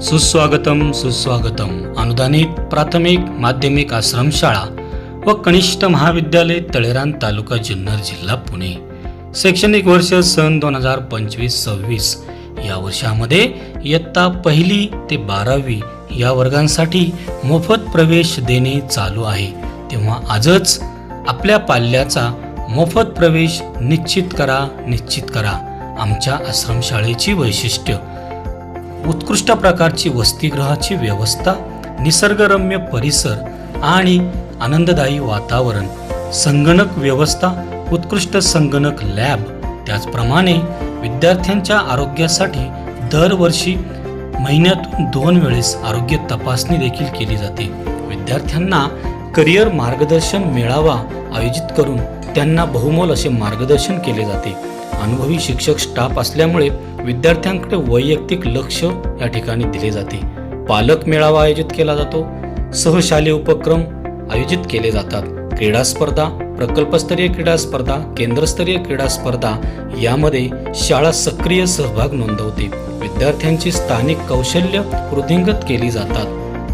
सुस्वागतम सुस्वागतम. अनुदानित प्राथमिक माध्यमिक आश्रमशाळा व कनिष्ठ महाविद्यालय तळेरान तालुका जुन्नर जिल्हा पुणे. शैक्षणिक वर्ष सन दोन हजार पंचवीस सव्वीस या वर्षामध्ये इयत्ता पहिली ते बारावी या वर्गांसाठी मोफत प्रवेश देणे चालू आहे. तेव्हा आजच आपल्या पाल्याचा मोफत प्रवेश निश्चित करा निश्चित करा. आमच्या आश्रमशाळेची वैशिष्ट्य उत्कृष्ट प्रकारची वसतिगृहाची व्यवस्था निसर्गरम्य परिसर आणि आनंददायी वातावरण संगणक व्यवस्था उत्कृष्ट संगणक लॅब. त्याचप्रमाणे विद्यार्थ्यांच्या आरोग्यासाठी दरवर्षी महिन्यातून दोन वेळेस आरोग्य तपासणी देखील केली जाते. विद्यार्थ्यांना करिअर मार्गदर्शन मेळावा आयोजित करून त्यांना बहुमोल असे मार्गदर्शन केले जाते. अनुभवी शिक्षक स्टाफ असल्यामुळे विद्यार्थ्यांकडे वैयक्तिक लक्ष या ठिकाणी दिले जाते. पालक मेळावा आयोजित केला जातो. सहशालेय उपक्रम आयोजित केले जातात. क्रीडा स्पर्धा प्रकल्पस्तरीय क्रीडा स्पर्धा केंद्रस्तरीय क्रीडा स्पर्धा यामध्ये शाळा सक्रिय सहभाग नोंदवते. विद्यार्थ्यांची स्थानिक कौशल्य वृद्धिंगत केली जातात.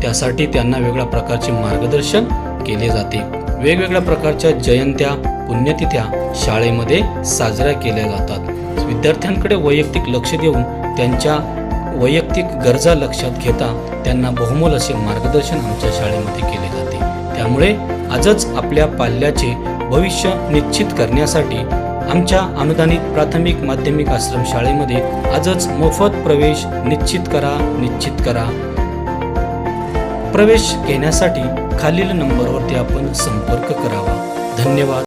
त्यासाठी त्यांना वेगळ्या प्रकारचे मार्गदर्शन केले जाते. वेगवेगळ्या प्रकारच्या जयंत्या पुण्यतिथ्या शाळेमध्ये साजऱ्या केल्या जातात. विद्यार्थ्यांकडे वैयक्तिक लक्ष देऊन त्यांच्या वैयक्तिक गरजा लक्षात घेता त्यांना बहुमोल असे मार्गदर्शन आमच्या शाळेमध्ये केले जाते. त्यामुळे आजच आपल्या पाल्याचे भविष्य निश्चित करण्यासाठी आमच्या अनुदानित प्राथमिक माध्यमिक आश्रम शाळेमध्ये आजच मोफत प्रवेश निश्चित करा निश्चित करा. प्रवेश घेण्यासाठी खालील नंबरवरती आपण संपर्क करावा. धन्यवाद.